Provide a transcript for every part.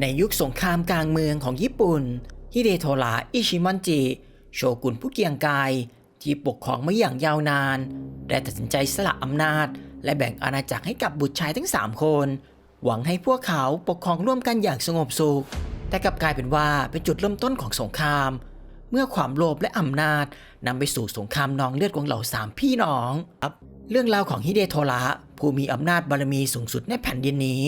ในยุคสงครามกลางเมืองของญี่ปุ่น ฮิเดโทระอิชิมันจิ โชกุนผู้เกรียงกาย ที่ปกครองมาอย่างยาวนาน ได้ตัดสินใจสละอำนาจ และแบ่งอาณาจักรให้กับบุตรชายทั้ง 3 คน หวังให้พวกเขาปกครองร่วมกันอย่างสงบสุข แต่กลับกลายเป็นว่าเป็นจุดเริ่มต้นของสงคราม เมื่อความโลภและอำนาจนำไปสู่สงครามนองเลือดของเหล่าสามพี่น้องครับเรื่องราวของฮิเดโทระผู้มีอำนาจบารมีสูงสุดในแผ่นดินนี้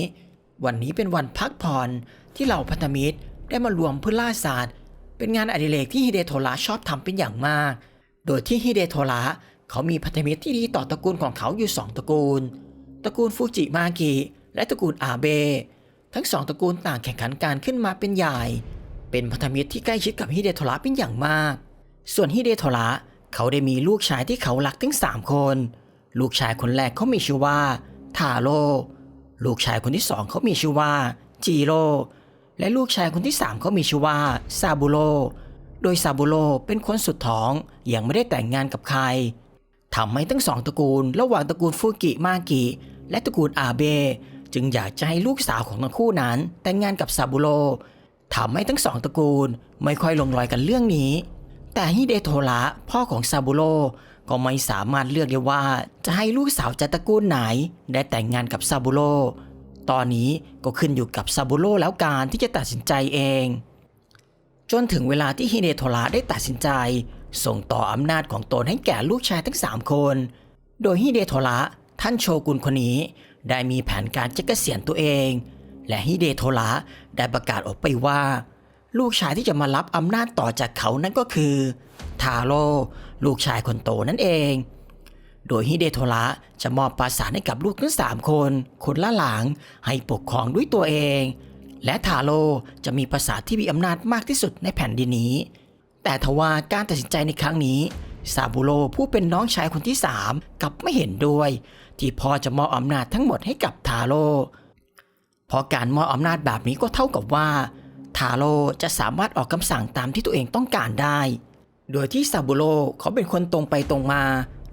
วันนี้เป็นวันพักผ่อนที่เหล่าพันธมิตรได้มารวมเพื่อล่าสัตว์เป็นงานอดิเรกที่ฮิเดโทระชอบทำเป็นอย่างมาก โดยที่ฮิเดโทระเขามีพันธมิตรที่ดีต่อตระกูลของเขาอยู่สองตระกูล ตระกูลฟูจิมากิและตระกูลอาเบ ทั้งสองตระกูลต่างแข่งขันการขึ้นมาเป็นใหญ่ เป็นพันธมิตรที่ใกล้ชิดกับฮิเดโทระเป็นอย่างมาก ส่วนฮิเดโทระเขาได้มีลูกชายที่เขารักถึง3คน ลูกชายคนแรกเขามีชื่อว่าทาโร่ ลูกชายคนที่สองเขามีชื่อว่าจิโร่และลูกชายคนที่สามเขามีชื่อว่าซาบุโร่โดยซาบุโร่เป็นคนสุดท้องยังไม่ได้แต่งงานกับใครทำให้ทั้งสองตระกูล ระหว่างตระกูลฟูกิมากิและตระกูลอาเบ จึงอยากจะให้ลูกสาวของทั้งคู่นั้น แต่งงานกับซาบุโร่ทำให้ทั้งสองตระกูลไม่ค่อยลงรอยกันเรื่องนี้ แต่ฮิเดโทระพ่อของซาบุโร่ ก็ไม่สามารถเลือกได้ว่าจะให้ลูกสาวจากตระกูลไหน ได้แต่งงานกับซาบุโร่ตอนนี้ก็ขึ้นอยู่กับซาบุโร่แล้วการที่จะตัดสินใจเอง จนถึงเวลาที่ฮิเดโทระได้ตัดสินใจ ส่งต่ออำนาจของตนให้แก่ลูกชายทั้ง 3 คน โดยฮิเดโทระท่านโชกุนคนนี้ได้มีแผนการจะเกษียณตัวเอง และฮิเดโทระได้ประกาศออกไปว่า ลูกชายที่จะมารับอำนาจต่อจากเขานั่นก็คือ ทาโร่ลูกชายคนโตนั่นเอง โดยฮิเดโทระจะมอบปราสาทให้กับลูกทั้งสามคน คนละหลังให้ปกครองด้วยตัวเอง และทาโร่จะมีปราสาทที่มีอำนาจมากที่สุดในแผ่นดินนี้ แต่ทว่าการตัดสินใจในครั้งนี้ซาบุโรผู้เป็นน้องชายคนที่สามกลับไม่เห็นด้วย ที่พ่อจะมอบอำนาจทั้งหมดให้กับทาโร่เพราะการมอบอำนาจแบบนี้ก็เท่ากับว่าทาโร่จะสามารถออกคำสั่งตามที่ตัวเองต้องการได้ โดยที่ซาบุโรเขาเป็นคนตรงไปตรงมา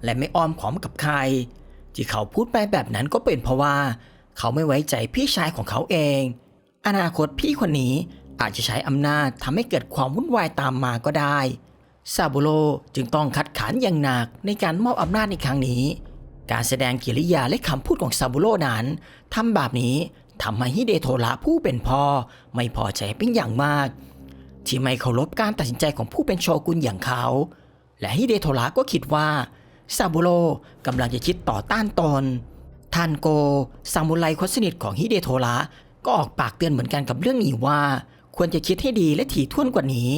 และไม่อ้อมขอมกับใคร ที่เขาพูดไปแบบนั้นก็เป็นเพราะว่า เขาไม่ไว้ใจพี่ชายของเขาเอง อนาคตพี่คนนี้อาจจะใช้อำนาจทำให้เกิดความวุ่นวายตามมาก็ได้ซาบุโรจึงต้องคัดค้านอย่างหนักในการมอบอำนาจในครั้งนี้ การแสดงกิริยาและคำพูดของซาบุโรนั้นทำแบบนี้ทำให้ฮิเดโทระผู้เป็นพ่อไม่พอใจเป็นอย่างมาก ที่ไม่เคารพการตัดสินใจของผู้เป็นโชกุนอย่างเขา และฮิเดโทระก็คิดว่าซาบุโรกำลังจะคิดต่อต้านตนทันโกซามูไรคนสนิทของฮิเดโทระก็ออกปากเตือนเหมือนกันกับเรื่องนี้ว่า ควรจะคิดให้ดีและถี่ถ้วนกว่านี้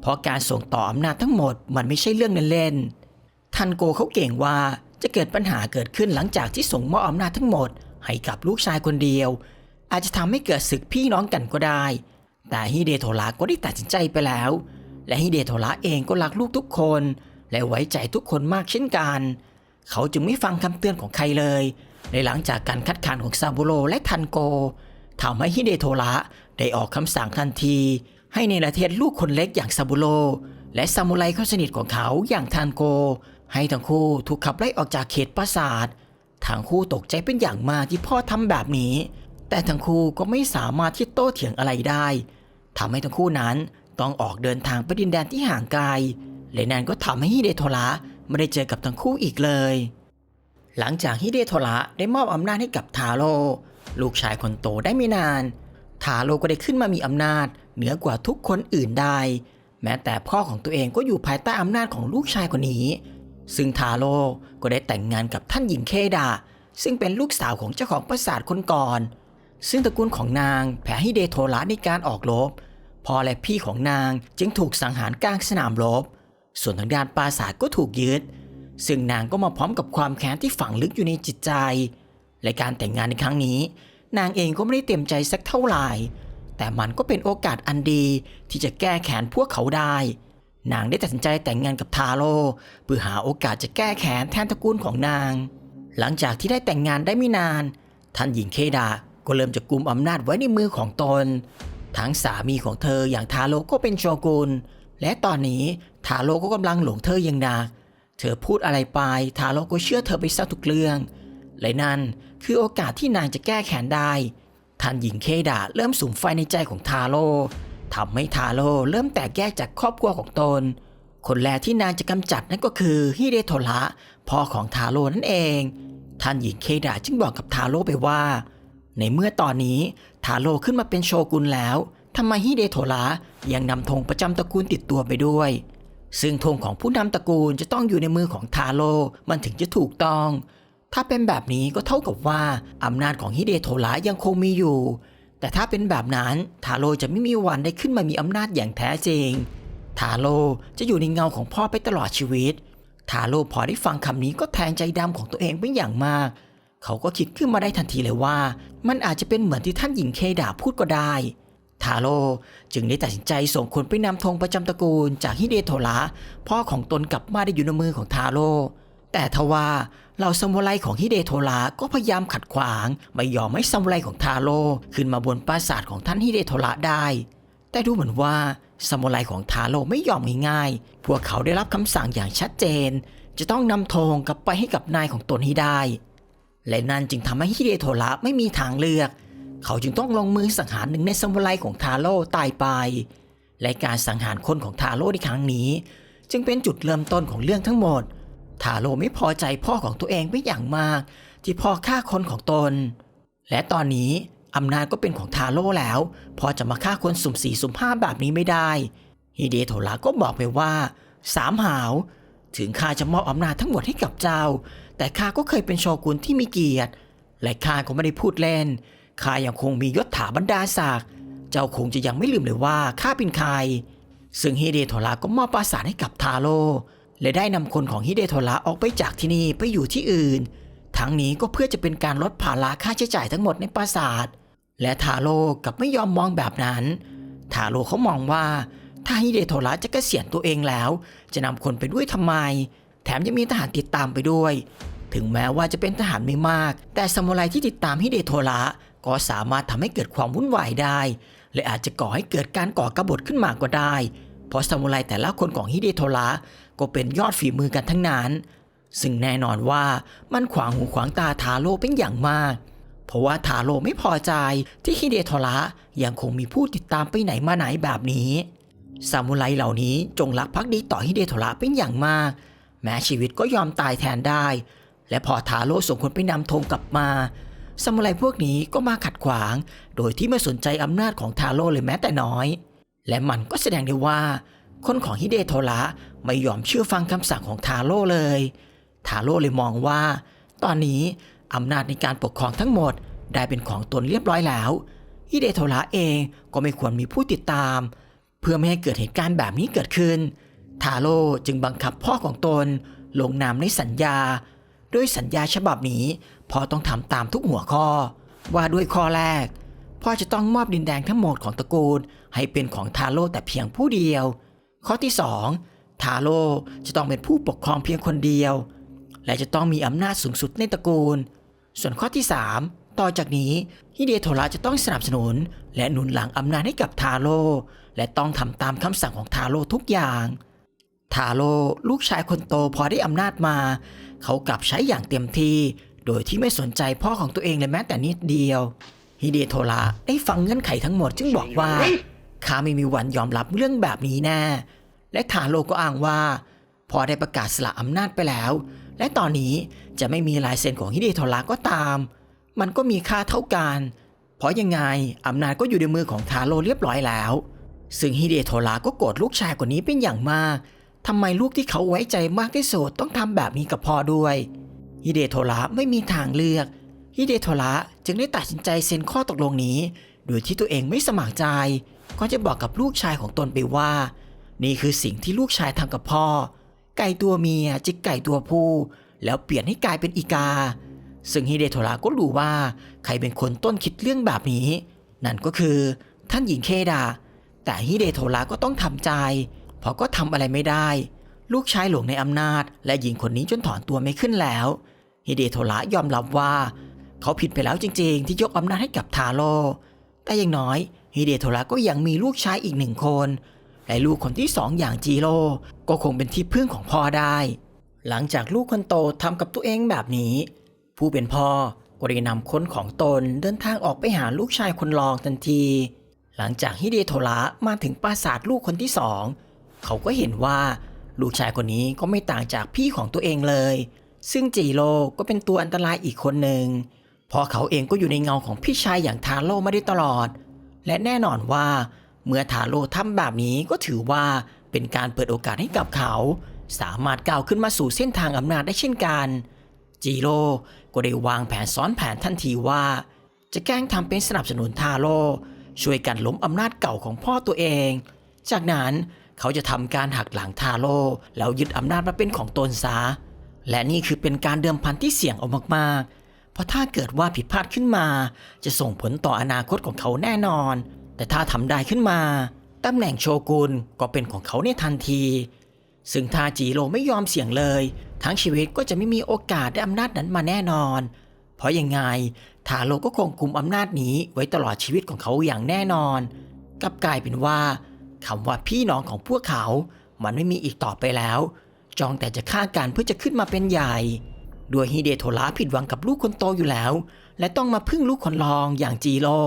เพราะการส่งต่ออำนาจทั้งหมดมันไม่ใช่เรื่องเล่นๆทันโกเขาเก่งว่าจะเกิดปัญหาเกิดขึ้นหลังจากที่ส่งมอบอำนาจทั้งหมด ให้กับลูกชายคนเดียว อาจจะทำให้เกิดศึกพี่น้องกันก็ได้ แต่ฮิเดโทระก็ได้ตัดสินใจไปแล้ว และฮิเดโทระเองก็รักลูกทุกคน และไว้ใจทุกคนมากเช่นกัน เขาจึงไม่ฟังคำเตือนของใครเลยในหลังจากการคัดค้านของซาบุโรและทันโกทำให้ฮิเดโทระได้ออกคำสั่งทันที ให้ในประเทศลูกคนเล็กอย่างซาบุโรและซามูไรคนสนิทของเขาอย่างทันโก ให้ทั้งคู่ถูกขับไล่ออกจากเขตปราสาททั้งคู่ตกใจเป็นอย่างมากที่พ่อทำแบบนี้ แต่ทั้งคู่ก็ไม่สามารถที่โต้เถียงอะไรได้ ทำให้ทั้งคู่นั้นต้องออกเดินทางไปดินแดนที่ห่างไกล และนั่นก็ทำให้ฮิเดโทระไม่ได้เจอกับทั้งคู่อีกเลย หลังจากฮิเดโทระได้มอบอำนาจให้กับทาโร่ลูกชายคนโตได้ไม่นานทาโร่ก็ได้ขึ้นมามีอำนาจ เหนือกว่าทุกคนอื่นได้ แม้แต่พ่อของตัวเองก็อยู่ภายใต้อำนาจของลูกชายคนนี้ ซึ่งทาโร่ก็ได้แต่งงานกับท่านหญิงเคดา ซึ่งเป็นลูกสาวของเจ้าของปราสาทคนก่อน ซึ่งตระกูลของนางแพ้ให้เดโทระในการออกรบ พ่อและพี่ของนางจึงถูกสังหารกลางสนามรบ ส่วนทางด้านปราสาทก็ถูกยึด ซึ่งนางก็มาพร้อมกับความแค้นที่ฝังลึกอยู่ในจิตใจ และการแต่งงานในครั้งนี้ นางเองก็ไม่ได้เต็มใจสักเท่าไหร่ แต่มันก็เป็นโอกาสอันดีที่จะแก้แค้นพวกเขาได้ นางได้ตัดสินใจแต่งงานกับทาโร่เพื่อหาโอกาสจะแก้แค้นแทนตระกูลของนาง หลังจากที่ได้แต่งงานได้ไม่นาน ท่านหญิงเคดาก็เริ่มจะกุมอำนาจไว้ในมือของตน ทั้งสามีของเธออย่างทาโร่ก็เป็นโชกุนและตอนนี้ทาโร่ก็กำลังหลงเธออย่างหนัก เธอพูดอะไรไปทาโร่ก็เชื่อเธอไปซะทุกเรื่อง และนั่นคือโอกาสที่นางจะแก้แค้นได้ท่านหญิงเคดาเริ่มสุมไฟในใจของทาโร่ทำให้ทาโร่เริ่มแตกแยกจากครอบครัวของตน คนแรกที่นางจะกำจัดนั่นก็คือฮิเดโทระพ่อของทาโร่นั่นเอง ท่านหญิงเคดาจึงบอกกับทาโร่ไปว่า ในเมื่อตอนนี้ทาโร่ขึ้นมาเป็นโชกุนแล้วทำไมฮิเดโทระยังนำธงประจำตระกูลติดตัวไปด้วย ซึ่งธงของผู้นำตระกูลจะต้องอยู่ในมือของทาโร่มันถึงจะถูกต้อง ถ้าเป็นแบบนี้ก็เท่ากับว่าอำนาจของฮิเดโทระยังคงมีอยู่ แต่ถ้าเป็นแบบนั้นทาโร่จะไม่มีวันได้ขึ้นมามีอำนาจอย่างแท้จริงทาโร่จะอยู่ในเงาของพ่อไปตลอดชีวิตทาโร่พอได้ฟังคำนี้ก็แทงใจดำของตัวเองเป็นอย่างมาก เขาก็คิดขึ้นมาได้ทันทีเลยว่า มันอาจจะเป็นเหมือนที่ท่านหญิงเคดาพูดก็ได้ทาโร่จึงได้ตัดสินใจส่งคนไปนำธงประจำตระกูลจากฮิเดโทระพ่อของตนกลับมาได้อยู่ในมือของทาโร่แต่ทว่าเหล่าซามูไรของฮิเดโทระก็พยายามขัดขวาง ไม่ยอมให้ซามูไรของทาโร่ขึ้นมาบนปราสาทของท่านฮิเดโทระได้ แต่ดูเหมือนว่าซามูไรของทาโร่ไม่ยอมง่ายๆ พวกเขาได้รับคำสั่งอย่างชัดเจน จะต้องนำธงกลับไปให้กับนายของตนให้ได้ และนั่นจึงทำให้ฮิเดโทระไม่มีทางเลือก เขาจึงต้องลงมือสังหารหนึ่งในซามูไรของทาโร่ตายไป และการสังหารคนของทาโร่ในครั้งนี้ จึงเป็นจุดเริ่มต้นของเรื่องทั้งหมด ทาโร่ไม่พอใจพ่อของตัวเองเป็นอย่างมาก ที่พ่อฆ่าคนของตน และตอนนี้อำนาจก็เป็นของทาโร่แล้ว พอจะมาฆ่าคนสุ่มสี่สุ่มห้าแบบนี้ไม่ได้ฮิเดโทระก็บอกไปว่า สามหาว ถึงข้าจะมอบอำนาจทั้งหมดให้กับเจ้า แต่ข้าก็เคยเป็นโชกุนที่มีเกียรติ และข้าก็ไม่ได้พูดเล่น ข้ายังคงมียศถาบรรดาศักดิ์ เจ้าคงจะยังไม่ลืมเลยว่าข้าเป็นใคร ซึ่งฮิเดโทระก็มอบปราสาทให้กับทาโร่และได้นำคนของฮิเดโทระออกไปจากที่นี่ไปอยู่ที่อื่น ทั้งนี้ก็เพื่อจะเป็นการลดภาระค่าใช้จ่ายทั้งหมดในปราสาท และทาโร่กับไม่ยอมมองแบบนั้น ทาโร่เขามองว่าถ้าฮิเดโทระจะเกษียณตัวเองแล้ว จะนำคนไปด้วยทำไม แถมยังมีทหารติดตามไปด้วย ถึงแม้ว่าจะเป็นทหารไม่มาก แต่ซามูไรที่ติดตามฮิเดโทระก็สามารถทำให้เกิดความวุ่นวายได้ และอาจจะก่อให้เกิดการก่อกบฏขึ้นมาก็ได้ เพราะซามูไรแต่ละคนของฮิเดโทระก็เป็นยอดฝีมือกันทั้งนั้น ซึ่งแน่นอนว่ามันขวางหูขวางตาทาโร่เป็นอย่างมาก เพราะว่าทาโร่ไม่พอใจที่ฮิเดโทระยังคงมีผู้ติดตามไปไหนมาไหนแบบนี้ซามูไรเหล่านี้จงรักภักดีต่อฮิเดโทระเป็นอย่างมาก แม้ชีวิตก็ยอมตายแทนได้ และพอทาโร่ส่งคนไปนำธงกลับมาซามูไรพวกนี้ก็มาขัดขวาง โดยที่ไม่สนใจอำนาจของทาโร่เลยแม้แต่น้อย และมันก็แสดงได้ว่า คนของฮิเดโทระไม่ยอมเชื่อฟังคำสั่งของทาโร่เลย ทาโร่เลยมองว่า ตอนนี้อำนาจในการปกครองทั้งหมดได้เป็นของตนเรียบร้อยแล้วฮิเดโทระเองก็ไม่ควรมีผู้ติดตาม เพื่อไม่ให้เกิดเหตุการณ์แบบนี้เกิดขึ้น ทาโร่จึงบังคับพ่อของตนลงนามในสัญญา ด้วยสัญญาฉบับนี้พ่อต้องทำตามทุกหัวข้อ ว่าด้วยข้อแรก พ่อจะต้องมอบดินแดงทั้งหมดของตระกูล ให้เป็นของทาโร่แต่เพียงผู้เดียว ข้อที่ 2 ทาโร่จะต้องเป็นผู้ปกครองเพียงคนเดียว และจะต้องมีอำนาจสูงสุดในตระกูล ส่วนข้อที่ 3 ต่อจากนี้ฮิเดโทระจะต้องสนับสนุน และหนุนหลังอำนาจให้กับทาโร่และต้องทำตามคำสั่งของทาโร่ทุกอย่าง ทาโร่ลูกชายคนโตพอได้อำนาจมา เขากลับใช้อย่างเต็มที่ โดยที่ไม่สนใจพ่อของตัวเองเลยแม้แต่นิดเดียวฮิเดโทระได้ฟังเงื่อนไขทั้งหมดจึงบอกว่าข้าไม่มีวันยอมรับเรื่องแบบนี้แน่ และทาโร่ก็อ้างว่า พอได้ประกาศสละอำนาจไปแล้ว และตอนนี้จะไม่มีลายเซ็นของฮิเดโทระก็ตาม มันก็มีค่าเท่ากัน เพราะยังไงอำนาจก็อยู่ในมือของทาโร่เรียบร้อยแล้ว ซึ่งฮิเดโทระก็โกรธลูกชายคนนี้เป็นอย่างมาก ทำไมลูกที่เขาไว้ใจมากที่สุดต้องทำแบบนี้กับพ่อด้วย ฮิเดโทระไม่มีทางเลือก ฮิเดโทระจึงได้ตัดสินใจเซ็นข้อตกลงนี้ โดยที่ตัวเองไม่สมัครใจ ก็จะบอกกับลูกชายของตนไปว่า นี่คือสิ่งที่ลูกชายทำกับพ่อ ไก่ตัวเมียจิกไก่ตัวผู้ แล้วเปลี่ยนให้กลายเป็นอีกา ซึ่งฮิเดโทระก็รู้ว่าใครเป็นคนต้นคิดเรื่องแบบนี้ นั่นก็คือท่านหญิงเคดา แต่ฮิเดโทระก็ต้องทำใจ เพราะก็ทำอะไรไม่ได้ ลูกชายหลวงในอำนาจ และหญิงคนนี้จนถอนตัวไม่ขึ้นแล้วฮิเดโทระยอมรับว่า เขาผิดไปแล้วจริง ๆ ที่ยกอำนาจให้กับทาโร่แต่อย่างน้อยฮิเดโทระก็ยังมีลูกชายอีกหนึ่งคน และลูกคนที่สองอย่างจีโร่ก็คงเป็นที่พึ่งของพ่อได้ หลังจากลูกคนโตทำกับตัวเองแบบนี้ ผู้เป็นพ่อก็ได้นำคนของตนเดินทางออกไปหาลูกชายคนรองทันที หลังจากฮิเดโทระมาถึงปราสาทลูกคนที่สอง เขาก็เห็นว่าลูกชายคนนี้ก็ไม่ต่างจากพี่ของตัวเองเลย ซึ่งจีโร่ก็เป็นตัวอันตรายอีกคนหนึ่งเพราะเขาเองก็อยู่ในเงาของพี่ชายอย่างทาโร่มาได้ตลอด และแน่นอนว่าเมื่อทาโร่ทำแบบนี้ก็ถือว่าเป็นการเปิดโอกาสให้กับเขา สามารถก้าวขึ้นมาสู่เส้นทางอำนาจได้เช่นกัน จีโร่ก็ได้วางแผนซ้อนแผนทันทีว่า จะแกล้งทำเป็นสนับสนุนทาโร่ช่วยกันล้มอำนาจเก่าของพ่อตัวเอง จากนั้น เขาจะทำการหักหลังทาโร่แล้วยึดอำนาจมาเป็นของตนซะและนี่คือเป็นการเดิมพันที่เสี่ยงเอามากๆ เพราะถ้าเกิดว่าผิดพลาดขึ้นมา จะส่งผลต่ออนาคตของเขาแน่นอน แต่ถ้าทำได้ขึ้นมาตำแหน่งโชกุนก็เป็นของเขาในทันที ซึ่งทาจีโร่ไม่ยอมเสี่ยงเลย ทั้งชีวิตก็จะไม่มีโอกาสได้อำนาจนั้นมาแน่นอน เพราะยังไงทาโร่ก็คงคุมอำนาจนี้ไว้ตลอดชีวิตของเขาอย่างแน่นอนกลับกลายเป็นว่า คำว่าพี่น้องของพวกเขา มันไม่มีอีกต่อไปแล้ว จองแต่จะฆ่ากันเพื่อจะขึ้นมาเป็นใหญ่ด้วยฮิเดโทระผิดหวังกับลูกคนโตอยู่แล้ว และต้องมาพึ่งลูกคนรองอย่างจีโร่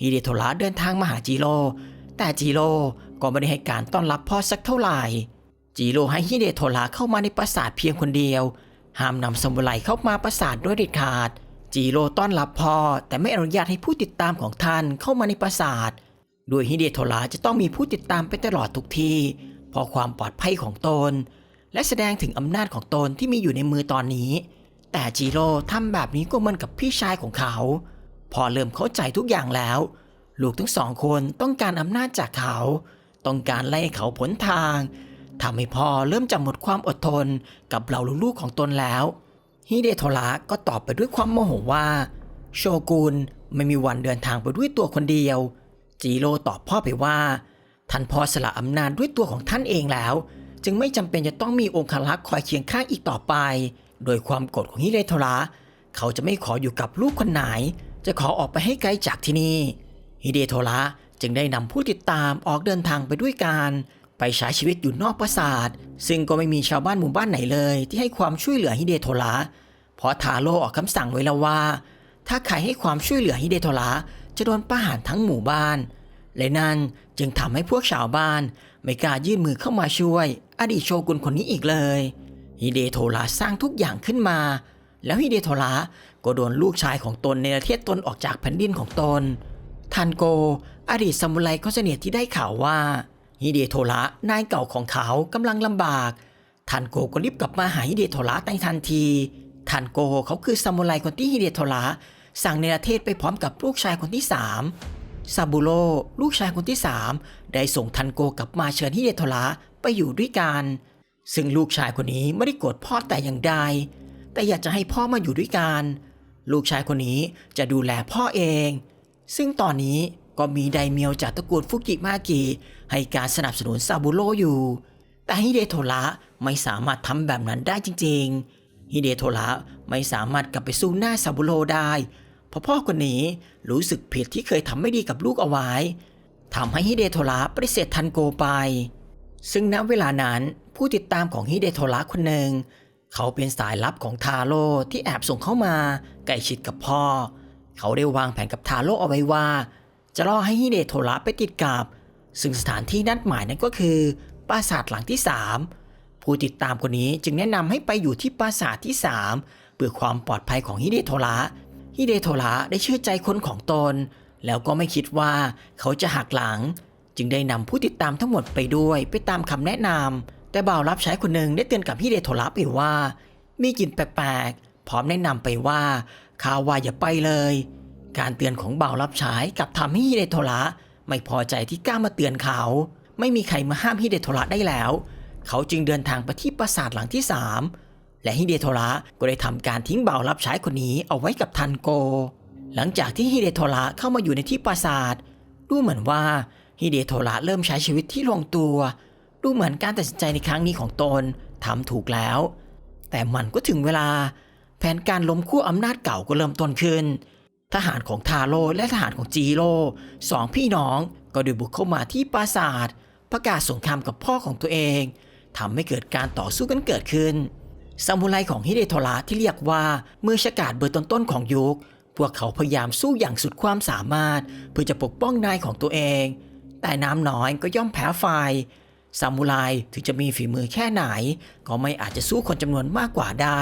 ฮิเดโทระเดินทางมาหาจีโร่แต่จีโร่ก็ไม่ได้ให้การต้อนรับพ่อสักเท่าไหร่จีโร่ให้ฮิเดโทระเข้ามาในปราสาทเพียงคนเดียว ห้ามนำสมุไรเข้ามาปราสาทด้วยเด็ดขาดจีโร่ต้อนรับพ่อแต่ไม่อนุญาตให้ผู้ติดตามของท่านเข้ามาในปราสาท โดยฮิเดโทระจะต้องมีผู้ติดตามไปตลอดทุกทีเพราะความปลอดภัยของตน และแสดงถึงอำนาจของตนที่มีอยู่ในมือตอนนี้ แต่จีโร่ทำแบบนี้ก็เหมือนกับพี่ชายของเขา พอเริ่มเข้าใจทุกอย่างแล้ว ลูกทั้งสองคนต้องการอำนาจจากเขา ต้องการไล่เขาผลทางทำให้พ่อเริ่มจะหมดความอดทนกับเหล่าลูกๆของตนแล้วฮิเดโทระก็ตอบไปด้วยความโมโหว่า โชกุนไม่มีวันเดินทางไปด้วยตัวคนเดียว จีโร่ตอบพ่อไปว่า ท่านพอสละอำนาจด้วยตัวของท่านเองแล้ว จึงไม่จำเป็นจะต้องมีองครักษ์คอยเคียงข้างอีกต่อไป โดยความโกรธของฮิเดโทระเขาจะไม่ขออยู่กับลูกคนไหน จะขอออกไปให้ไกลจากที่นี่ฮิเดโทระจึงได้นำผู้ติดตามออกเดินทางไปด้วยกันไปใช้ชีวิตอยู่นอกปราสาท ซึ่งก็ไม่มีชาวบ้านหมู่บ้านไหนเลย ที่ให้ความช่วยเหลือฮิเดโทระเพราะทาโร่ออกคำสั่งไว้แล้วว่า ถ้าใครให้ความช่วยเหลือฮิเดโทระ จะโดนประหารทั้งหมู่บ้าน และนั่นจึงทำให้พวกชาวบ้าน ไม่กล้ายื่นมือเข้ามาช่วย อดีตโชกุนคนนี้อีกเลยฮิเดโทระสร้างทุกอย่างขึ้นมา แล้วฮิเดโทระก็โดนลูกชายของตนในประเทศตนออกจากแผ่นดินของตนทันโก อดีตซามูไรก็เสนียที่ได้ข่าวว่าฮิเดโทระนายเก่าของเขากำลังลำบากทันโกก็รีบกลับมาหาฮิเดโทระในทันทีทันโกเขาคือซามูไรคนที่ฮิเดโทระ สั่งในประเทศไปพร้อมกับลูกชายคนที่สามซาบุโร่ลูกชายคนที่สามได้ส่งทันโกกลับมาเชิญฮิเดโทระไปอยู่ด้วยกัน ซึ่งลูกชายคนนี้ไม่ได้โกรธพ่อแต่อย่างใด แต่อยากจะให้พ่อมาอยู่ด้วยกัน ลูกชายคนนี้จะดูแลพ่อเอง ซึ่งตอนนี้ก็มีไดเมียวจากตระกูลฟุกิมากิให้การสนับสนุนซาบุโร่อยู่ แต่ฮิเดโทระไม่สามารถทำแบบนั้นได้จริงๆ ฮิเดโทระไม่สามารถกลับไปสู้หน้าซาบุโรได้เพราะพ่อคนนี้รู้สึกผิดที่เคยทำไม่ดีกับลูกเอาไว้ทำให้ฮิเดโทระปฏิเสธทันโกไป ซึ่งณเวลานั้นผู้ติดตามของฮิเดโทระคนหนึ่งเขาเป็นสายลับของทาโร่ที่แอบส่งเข้ามาใกล้ชิดกับพ่อ เขาได้วางแผนกับทาโร่เอาไว้ว่า จะล่อให้ฮิเดโทระไปติดกับ ซึ่งสถานที่นัดหมายนั้นก็คือปราสาทหลังที่3 ผู้ติดตามคนนี้จึงแนะนำให้ไปอยู่ที่ปราสาทที่ 3 เพื่อความปลอดภัยของฮิเดโทระฮิเดโทระได้เชื่อใจคนของตน แล้วก็ไม่คิดว่าเขาจะหักหลัง จึงได้นำผู้ติดตามทั้งหมดไปด้วยไปตามคำแนะนำแต่บ่าวรับใช้คนหนึ่งได้เตือนกับฮิเดโทระไปว่า มีกลิ่นแปลกๆพร้อมแนะนำไปว่าข้าว่าอย่าไปเลย การเตือนของบ่าวรับใช้กับทำให้ฮิเดโทระไม่พอใจที่กล้ามาเตือนเขา ไม่มีใครมาห้ามฮิเดโทระได้แล้ว เขาจึงเดินทางไปที่ปราสาทหลังที่สามและฮิเดโทระก็ได้ทำการทิ้งบ่าวรับใช้คนนี้เอาไว้กับทันโก หลังจากที่ฮิเดโทระเข้ามาอยู่ในที่ปราสาทดูเหมือนว่าฮิเดโทระเริ่มใช้ชีวิตที่ลงตัว ดูเหมือนการตัดสินใจในครั้งนี้ของตนทำถูกแล้ว แต่มันก็ถึงเวลา แผนการล้มขั้วอำนาจเก่าก็เริ่มต้นขึ้น ทหารของทาโร่และทหารของจีโร่สองพี่น้องก็ด้บุกเข้ามาที่ปราสาทประกาศสงครามกับพ่อของตัวเอง ทำให้เกิดการต่อสู้กันเกิดขึ้นซามูไรของฮิเดโทระที่เรียกว่ามือฉกาจเบอร์ต้นๆของยุค พวกเขาพยายามสู้อย่างสุดความสามารถ เพื่อจะปกป้องนายของตัวเอง แต่น้ำน้อยก็ย่อมแพ้ไฟซามูไรถึงจะมีฝีมือแค่ไหน ก็ไม่อาจจะสู้คนจำนวนมากกว่าได้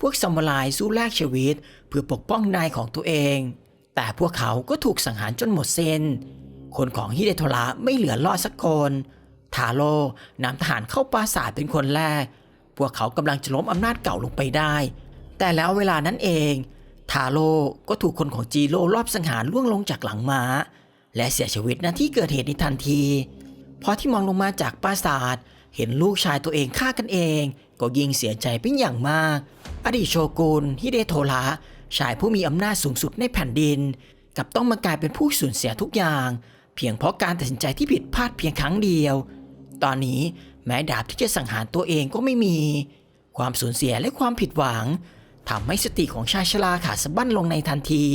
พวกซามูไรสู้แลกชีวิต เพื่อปกป้องนายของตัวเอง แต่พวกเขาก็ถูกสังหารจนหมดเส้นคนของฮิเดโทระไม่เหลือรอดสักคน ทาโร่นำทหารเข้าปราสาทเป็นคนแรก พวกเขากำลังจะล้มอำนาจเก่าลงไปได้ แต่แล้วเวลานั้นเอง ทาโร่ก็ถูกคนของจีโร่รอบสังหารล่วงลงจากหลังม้า และเสียชีวิตณที่เกิดเหตุในทันที พอที่มองลงมาจากปราสาท เห็นลูกชายตัวเองฆ่ากันเอง ก็ยิ่งเสียใจเป็นอย่างมาก อดีตโชกุนฮิเดโทระชายผู้มีอำนาจสูงสุดในแผ่นดิน กับต้องมากลายเป็นผู้สูญเสียทุกอย่าง เพียงเพราะการตัดสินใจที่ผิดพลาดเพียงครั้งเดียว ตอนนี้แม้ดาบที่จะสังหารตัวเองก็ไม่มี ความสูญเสียและความผิดหวังทำให้สติของชายชราขาดสะบั้นลงในทันที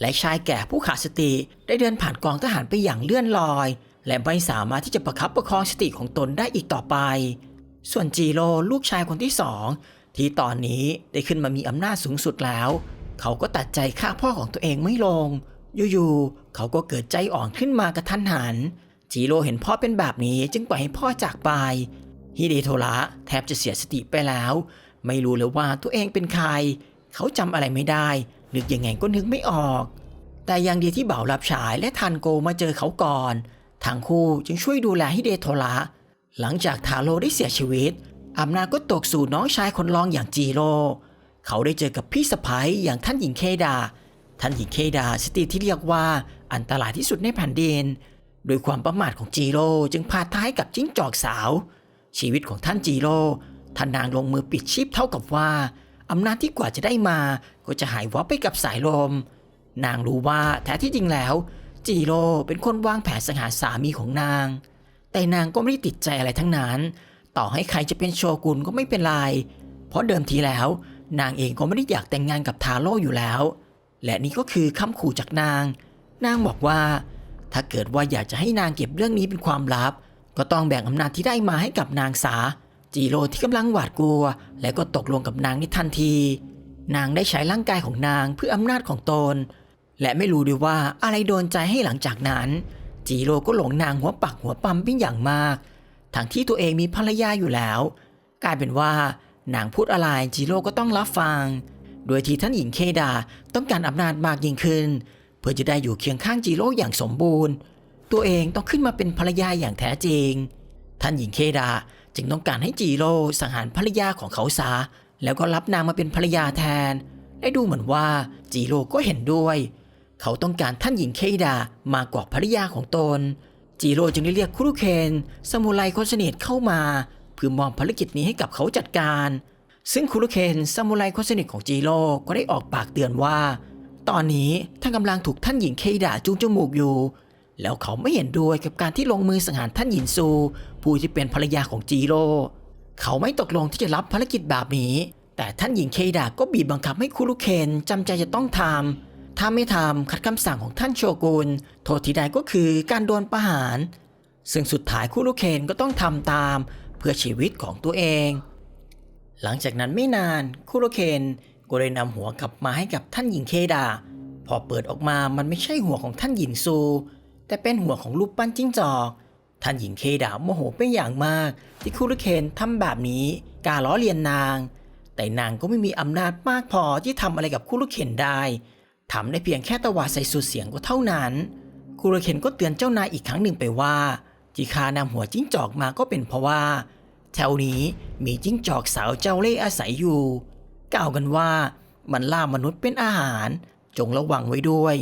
และชายแก่ผู้ขาดสติได้เดินผ่านกองทหารไปอย่างเลื่อนลอย และไม่สามารถที่จะประคับประคองสติของตนได้อีกต่อไป ส่วนจีโร่ลูกชายคนที่สองที่ตอนนี้ได้ขึ้นมามีอำนาจสูงสุดแล้ว เขาก็ตัดใจฆ่าพ่อของตัวเองไม่ลง อยู่ๆเขาก็เกิดใจอ่อนขึ้นมากระทันหัน จีโร่เห็นพ่อเป็นแบบนี้จึงปล่อยให้พ่อจากไปฮิเดโทระแทบจะเสียสติไปแล้ว ไม่รู้เลยว่าตัวเองเป็นใคร เขาจำอะไรไม่ได้ นึกยังไงก็นึกไม่ออก แต่ยังดีที่เบ่าวรับฉายและทันโกมาเจอเขาก่อนทั้งคู่จึงช่วยดูแลฮิเดโทระหลังจากทาโร่ได้เสียชีวิตอำนาจก็ตกสู่น้องชายคนรองอย่างจีโร่เขาได้เจอกับพี่สะพ้ยอย่างท่านหญิงเคดา ท่านหญิงเคดาสตรีที่เรียกว่าอันตรายที่สุดในแผ่นดิน โดยความประมาทของจีโร่จึงพาท้ายกับจิ้งจอกสาว ชีวิตของท่านจีโร่ท่านนางลงมือปิดชีพเท่ากับว่าอำนาจที่กว่าจะได้มาก็จะหายวับไปกับสายลม นางรู้ว่าแท้ที่จริงแล้ว จีโร่เป็นคนวางแผนสังหารสามีของนาง แต่นางก็ไม่ได้ติดใจอะไรทั้งนั้น ต่อให้ใครจะเป็นโชกุนก็ไม่เป็นไร เพราะเดิมทีแล้ว นางเองก็ไม่ได้อยากแต่งงานกับทาโร่อยู่แล้ว และนี่ก็คือคำขู่จากนาง นางบอกว่า ถ้าเกิดว่าอยากจะให้นางเก็บเรื่องนี้เป็นความลับ ก็ต้องแบ่งอำนาจที่ได้มาให้กับนางสา จีโร่ที่กำลังหวาดกลัว และก็ตกลงกับนางในทันที นางได้ใช้ร่างกายของนางเพื่ออำนาจของตน และไม่รู้ด้วยว่าอะไรโดนใจให้หลังจากนั้น จีโร่ก็หลงนางหัวปักหัวปั๊มเป็นอย่างมาก ทั้งที่ตัวเองมีภรรยาอยู่แล้ว กลายเป็นว่านางพูดอะไรจีโร่ก็ต้องรับฟัง โดยที่ท่านหญิงเคดาต้องการอำนาจมากยิ่งขึ้น พื่อจะได้อยู่เคียงข้างจีโร่อย่างสมบูรณ์ ตัวเองต้องขึ้นมาเป็นภรรยาอย่างแท้จริง ท่านหญิงเคดาจึงต้องการให้จีโร่สังหารภรรยาของเขาซะแล้วก็รับนางมาเป็นภรรยาแทน และดูเหมือนว่าจีโร่ก็เห็นด้วย เขาต้องการท่านหญิงเคดามากกว่าภรรยาของตนจีโร่จึงได้เรียกคุรุเคนสมุไรคนสนิทเข้ามาเพื่อมอบภารกิจนี้ให้กับเขาจัดการ ซึ่งคุรุเคนสมุไรคนสนิทของจีโร่ก็ได้ออกปากเตือนว่า ตอนนี้ท่านกำลังถูกท่านหญิงเคดาจูงจมูกอยู่ แล้วเขาไม่เห็นด้วยกับการที่ลงมือสังหารท่านหญินซู ผู้ที่เป็นภรรยาของจีโร่เขาไม่ตกลงที่จะรับภารกิจแบบนี้ แต่ท่านหญิงเคดาก็บีบบังคับให้คุรุเคนจำใจจะต้องทำถ้าไม่ทำขัดคำสั่งของท่านโชกุนโทษที่ใดก็คือการโดนประหาร ซึ่งสุดท้ายคุรุเคนก็ต้องทำตาม เพื่อชีวิตของตัวเอง หลังจากนั้นไม่นานคุโรเคน ก็เลยนำหัวกลับมาให้กับท่านหญิงเคดา พอเปิดออกมามันไม่ใช่หัวของท่านหญิงซู แต่เป็นหัวของรูปปั้นจิ้งจอก ท่านหญิงเคดาโมโหเป็นอย่างมาก ที่คุโรเคนทำแบบนี้การล้อเลียนนาง แต่นางก็ไม่มีอำนาจมากพอที่ทำอะไรกับคุโรเคนได้ทำได้เพียงแค่ตวาดใส่สุดเสียงก็เท่านั้นคุโรเคนก็เตือนเจ้านายอีกครั้งหนึ่งไปว่า ที่ข้านำหัวจิ้งจอกมาก็เป็นเพราะว่าแถวนี้มีจิ้งจอกสาวเจ้าเล่ห์อาศัยอยู่ กล่าวกันว่า มันล่ามนุษย์เป็นอาหาร จงระวังไว้ด้วย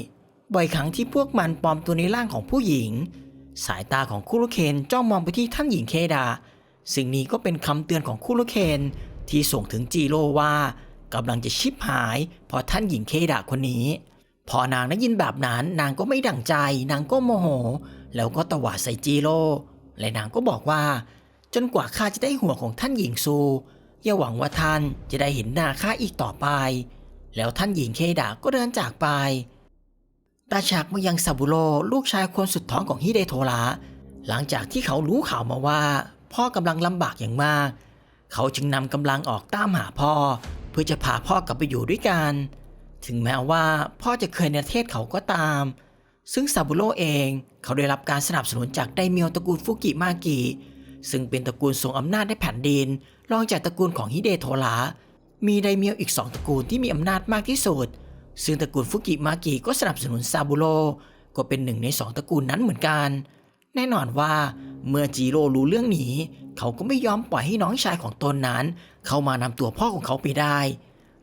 บ่อยครั้งที่พวกมันปลอมตัวในร่างของผู้หญิง สายตาของคุรุเคนจ้องมองไปที่ท่านหญิงเคดา สิ่งนี้ก็เป็นคำเตือนของคุรุเคนที่ส่งถึงจีโร่ว่ากำลังจะชิบหายพราะท่านหญิงเคดาคนนี้ พอนางได้ยินแบบนั้นนางก็ไม่ดั่งใจ นางก็โมโห แล้วก็ตวาดใส่จีโร่และนางก็บอกว่า จนกว่าข้าจะได้หัวของท่านหญิงซู อย่าหวังว่าท่านจะได้เห็นหน้าข้าอีกต่อไป แล้วท่านหญิงเคดาก็เดินจากไป ตาฉากมายังซาบุโรลูกชายคนสุดท้องของฮิเดโทระหลังจากที่เขารู้ข่าวมาว่า พ่อกำลังลำบากอย่างมาก เขาจึงนำกำลังออกตามหาพ่อ เพื่อจะพาพ่อกลับไปอยู่ด้วยกัน ถึงแม้ว่าพ่อจะเคยในประเทศเขาก็ตาม ซึ่งซาบุโรเองเขาได้รับการสนับสนุนจากไดเมียวตระกูลฟุกิมากิซึ่งเป็นตระกูลทรงอำนาจในแผ่นดิน รองจากตระกูลของฮิเดโทระมีไดเมียวอีกสองตระกูลที่มีอำนาจมากที่สุด ซึ่งตระกูลฟุกิมากิก็สนับสนุนซาบุโร่ก็เป็นหนึ่งในสองตระกูลนั้นเหมือนกัน แน่นอนว่าเมื่อจิโร่รู้เรื่องนี้ เขาก็ไม่ยอมปล่อยให้น้องชายของตนนั้น เข้ามานำตัวพ่อของเขาไปได้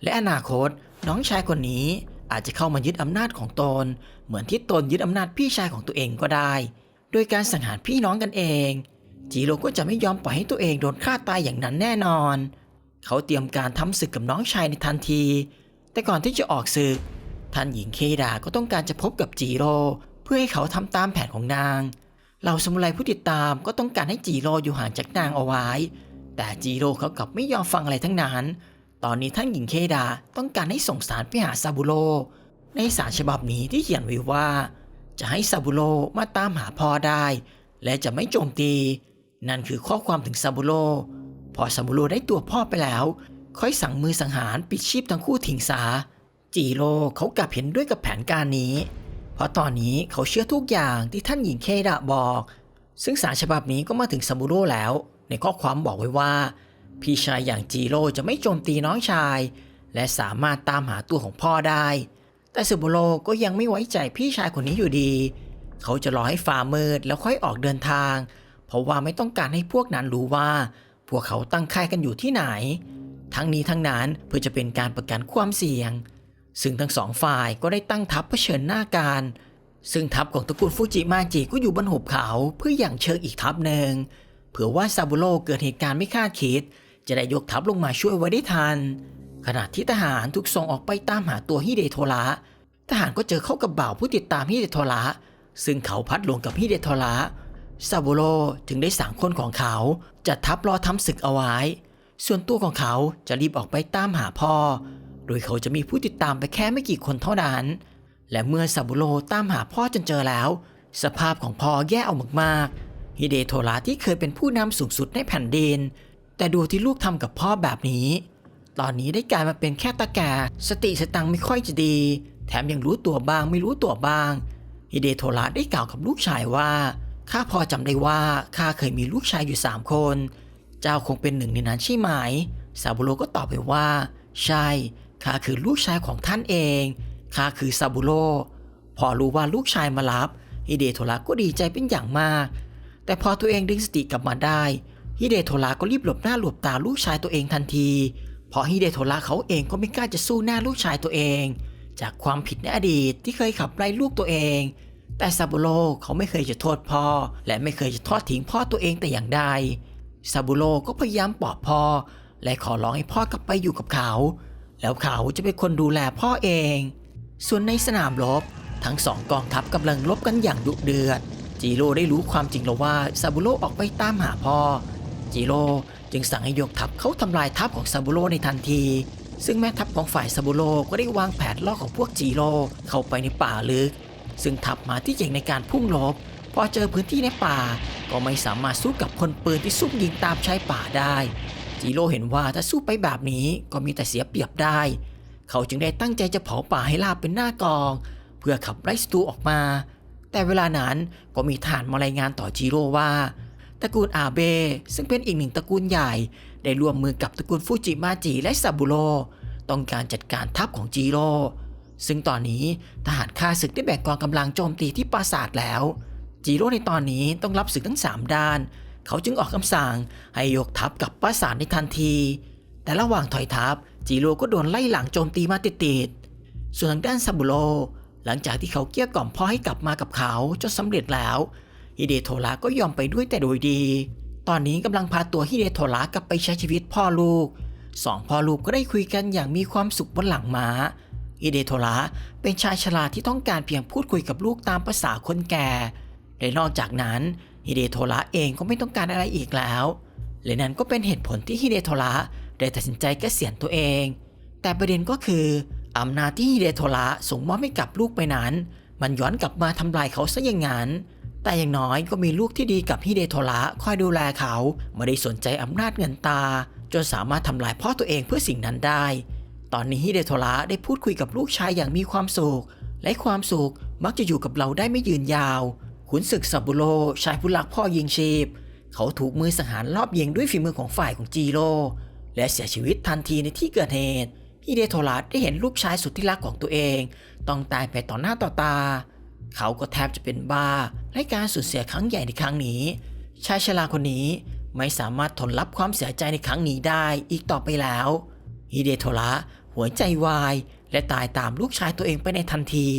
และอนาคตน้องชายคนนี้อาจจะเข้ามายึดอำนาจของตน เหมือนที่ตนยึดอำนาจพี่ชายของตัวเองก็ได้ โดยการสังหารพี่น้องกันเอง จิโร่ก็จะไม่ยอมปล่อยให้ตัวเองโดนฆ่าตายอย่างนั้นแน่นอน เขาเตรียมการทำศึกกับน้องชายในทันที แต่ก่อนที่จะออกศึก ท่านหญิงเคดาก็ต้องการจะพบกับจิโร่เพื่อให้เขาทำตามแผนของนางเหล่าสมุไรผู้ติดตามก็ต้องการให้จิโร่อยู่ห่างจากนางเอาไว้ แต่จิโร่เขากลับไม่ยอมฟังอะไรทั้งนั้น ตอนนี้ท่านหญิงเคดาต้องการให้ส่งสารไปหาซาบุโร่ในสารฉบับนี้ที่เขียนไว้ว่า จะให้ซาบุโร่มาตามหาพ่อได้ และจะไม่โจมตี นั่นคือข้อความถึงซาบุโร่พอซาบุโร่ได้ตัวพ่อไปแล้ว ค่อยสั่งมือสังหารปิดชีพทั้งคู่ทิ้งซาจิโร่เขากลับเห็นด้วยกับแผนการนี้ เพราะตอนนี้เขาเชื่อทุกอย่างที่ท่านหญิงเคดะบอก ซึ่งสารฉบับนี้ก็มาถึงซาบุโร่แล้ว ในข้อความบอกไว้ว่า พี่ชายอย่างจิโร่จะไม่โจมตีน้องชาย และสามารถตามหาตัวของพ่อได้ แต่ซาบุโร่ก็ยังไม่ไว้ใจพี่ชายคนนี้อยู่ดี เขาจะรอให้ฟ้ามืดแล้วค่อยออกเดินทาง เพราะว่าไม่ต้องการให้พวกนั้นรู้ว่า พวกเขาตั้งค่ายกันอยู่ที่ไหน ทั้งนี้ทั้งนั้นเพื่อจะเป็นการประกันความเสี่ยง ซึ่งทั้งสองฝ่ายก็ได้ตั้งทัพเผชิญหน้ากัน ซึ่งทัพของตระกูลฟูจิมาจิก็อยู่บนหุบเขาเพื่ออย่างเชิงอีกทัพหนึ่งเผื่อว่าซาบุโร่เกิดเหตุการณ์ไม่คาดคิด จะได้ยกทัพลงมาช่วยไว้ได้ทัน ขณะที่ทหารถูกส่งออกไปตามหาตัวฮิเดโทระทหารก็เจอเข้ากับบ่าวผู้ติดตามฮิเดโทระซึ่งเขาพัดหลงกับฮิเดโทระ ซาบุโรถึงได้สั่งคนของเขาจัดทัพรอทำศึกเอาไว้ ส่วนตัวของเขาจะรีบออกไปตามหาพ่อ โดยเขาจะมีผู้ติดตามไปแค่ไม่กี่คนเท่านั้น และเมื่อซาบุโรตามหาพ่อจนเจอแล้ว สภาพของพ่อแย่เอามากๆฮิเดโทระที่เคยเป็นผู้นำสูงสุดในแผ่นดิน แต่ดูที่ลูกทำกับพ่อแบบนี้ ตอนนี้ได้กลายมาเป็นแค่ตาแก่สติสตังไม่ค่อยจะดี แถมยังรู้ตัวบ้างไม่รู้ตัวบ้างฮิเดโทระได้กล่าวกับลูกชายว่า ข้าพอจำได้ว่าข้าเคยมีลูกชายอยู่สามคน เจ้าคงเป็นหนึ่งในนั้นใช่ไหม ซาบุโร่ก็ตอบไปว่า ใช่ ข้าคือลูกชายของท่านเอง ข้าคือซาบุโร่พอรู้ว่าลูกชายมารับ ฮิเดโทระก็ดีใจเป็นอย่างมาก แต่พอตัวเองดึงสติกลับมาได้ ฮิเดโทระก็รีบหลบหน้าหลบตาลูกชายตัวเองทันที เพราะฮิเดโทระเขาเองก็ไม่กล้าจะสู้หน้าลูกชายตัวเอง จากความผิดในอดีตที่เคยขับไล่ลูกตัวเอง แต่ซาบุโร่เขาไม่เคยจะโทษพ่อ และไม่เคยจะทอดทิ้งพ่อตัวเองแต่อย่างใดซาบุโร่ก็พยายามปลอบพ่อ และขอร้องให้พ่อกลับไปอยู่กับเขา แล้วเขาจะเป็นคนดูแลพ่อเอง ส่วนในสนามรบ ทั้งสองกองทัพกำลังรบกันอย่างดุเดือด จิโร่ได้รู้ความจริงแล้วว่าซาบุโร่ออกไปตามหาพ่อ จิโร่จึงสั่งให้ยกทัพเขาทำลายทัพของซาบุโร่ในทันทีซึ่งแม่ทัพของฝ่ายซาบุโร่ก็ได้วางแผนล่อของพวกจิโร่เข้าไปในป่าลึก ซึ่งทัพมาที่เก่งในการพุ่งรบพอเจอพื้นที่ในป่า ก็ไม่สามารถสู้กับพลปืนที่ซุ่มยิงตามชายป่าได้ จิโร่เห็นว่าถ้าสู้ไปแบบนี้ก็มีแต่เสียเปรียบได้ เขาจึงได้ตั้งใจจะเผาป่าให้ราบเป็นหน้ากอง เพื่อขับไล่ศัตรูออกมา แต่เวลานั้นก็มีทหารมารายงานต่อจิโร่ว่าตระกูลอาเบะซึ่งเป็นอีกหนึ่งตระกูลใหญ่ ได้ร่วมมือกับตระกูลฟูจิมาจิและซาบุโร่ต้องการจัดการทัพของจิโร่ ซึ่งตอนนี้ทหารข้าศึกได้แบ่งกองกำลังโจมตีที่ปราสาทแล้ว จิโร่ในตอนนี้ต้องรับศึกทั้ง 3 ด้าน เขาจึงออกคำสั่งให้ยกทัพกับปราสาทในทันที แต่ระหว่างถอยทัพจิโร่ก็โดนไล่หลังโจมตีมาติดๆ ส่วนทางด้านซาบุโรหลังจากที่เขาเกลี้ยกล่อมพ่อให้กลับมากับเขาจนสำเร็จแล้วฮิเดโทระก็ยอมไปด้วยแต่โดยดี ตอนนี้กำลังพาตัวฮิเดโทระกลับไปใช้ชีวิตพ่อลูกสองพ่อลูกก็ได้คุยกันอย่างมีความสุขบนหลังม้า ฮิเดโทระเป็นชายชราที่ต้องการเพียงพูดคุยกับลูกตามภาษาคนแก่และนอกจากนั้นฮิเดโทระเองก็ไม่ต้องการอะไรอีกแล้วและนั่นก็เป็นเหตุผลที่ฮิเดโทระได้ตัดสินใจเกษียณตัวเอง แต่ประเด็นก็คืออำนาจที่ฮิเดโทระส่งมอบให้กับลูกไปนั้น มันย้อนกลับมาทำลายเขาซะอย่างนั้น แต่อย่างน้อยก็มีลูกที่ดีกับฮิเดโทระคอยดูแลเขาไม่ได้สนใจอำนาจเงินตา จนสามารถทำลายพ่อตัวเองเพื่อสิ่งนั้นได้ ตอนนี้ฮิเดโทระได้พูดคุยกับลูกชายอย่างมีความสุข และความสุขมักจะอยู่กับเราได้ไม่ยืนยาว ขุนศึกซาบุโรชายผู้รักพ่อยิงชีพ เขาถูกมือสังหารรอบยิงด้วยฝีมือของฝ่ายของจีโร่ และเสียชีวิตทันทีในที่เกิดเหตุ ฮิเดโทระได้เห็นลูกชายสุดที่รักของตัวเอง ต้องตายไปต่อหน้าต่อตา เขาก็แทบจะเป็นบ้าและการสูญเสียครั้งใหญ่ในครั้งนี้ ชายชราคนนี้ไม่สามารถทนรับความเสียใจในครั้งนี้ได้อีกต่อไปแล้ว ฮิเดโทระ หัวใจวาย และตายตามลูกชายตัวเองไปในทันที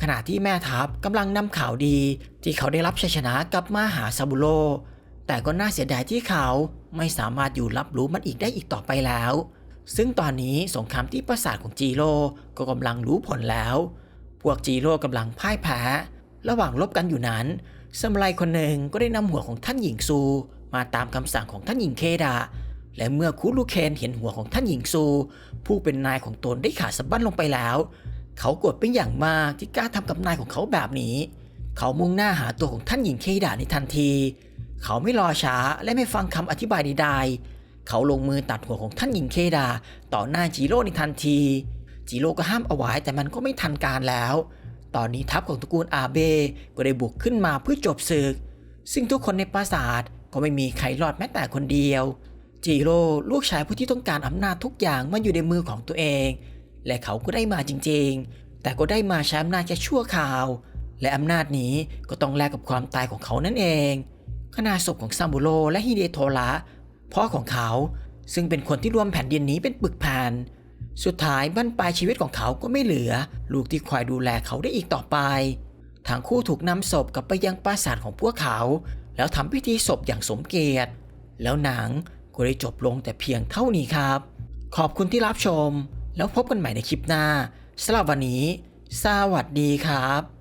ขณะที่แม่ทัพกำลังนำข่าวดี ที่เขาได้รับชัยชนะกลับมาหาซาบุโรแต่ก็น่าเสียดายที่เขาไม่สามารถอยู่รับรู้มันอีกได้อีกต่อไปแล้ว ซึ่งตอนนี้สงครามที่ปราสาทของจีโร่ก็กำลังรู้ผลแล้ว พวกจีโร่กำลังพ่ายแพ้ ระหว่างลบกันอยู่นั้นสมุไรคนหนึ่งก็ได้นำหัวของท่านหญิงซู มาตามคำสั่งของท่านหญิงเคดา และเมื่อคุรูเคนเห็นหัวของท่านหญิงซู ผู้เป็นนายของตนได้ขาดสะบั้นลงไปแล้ว เขาโกรธเป็นอย่างมากที่กล้าทำกับนายของเขาแบบนี้ เขามุ่งหน้าหาตัวของท่านหญิงเคดาในทันที เขาไม่รอช้าและไม่ฟังคำอธิบายใดๆ เขาลงมือตัดหัวของท่านหญิงเคดา ต่อหน้าจิโร่ในทันที จิโร่ก็ห้ามเอาไว้แต่มันก็ไม่ทันการแล้ว ตอนนี้ทัพของตระกูลอาเบก็ได้บุกขึ้นมาเพื่อจบศึก ซึ่งทุกคนในปราสาทก็ไม่มีใครรอดแม้แต่คนเดียว จิโร่ลูกชายผู้ที่ต้องการอำนาจทุกอย่างมาอยู่ในมือของตัวเอง และเขาก็ได้มาจริงๆ แต่ก็ได้มาใช้อำนาจแค่ชั่วคราว และอำนาจนี้ก็ต้องแลกกับความตายของเขานั่นเองขณะศพของซาบุโรและฮิเดโทระพ่อของเขาซึ่งเป็นคนที่รวมแผ่นดินนี้เป็นปึกแผ่นสุดท้ายบั้นปลายชีวิตของเขาก็ไม่เหลือ ลูกที่คอยดูแลเขาได้อีกต่อไปทั้งคู่ถูกนำศพกลับไปยังปราสาทของพวกเขา แล้วทำพิธีศพอย่างสมเกียรติ แล้วหนัง ก็ได้จบลงแต่เพียงเท่านี้ครับ ขอบคุณที่รับชม แล้วพบกันใหม่ในคลิปหน้าสำหรับวันนี้ สวัสดีครับ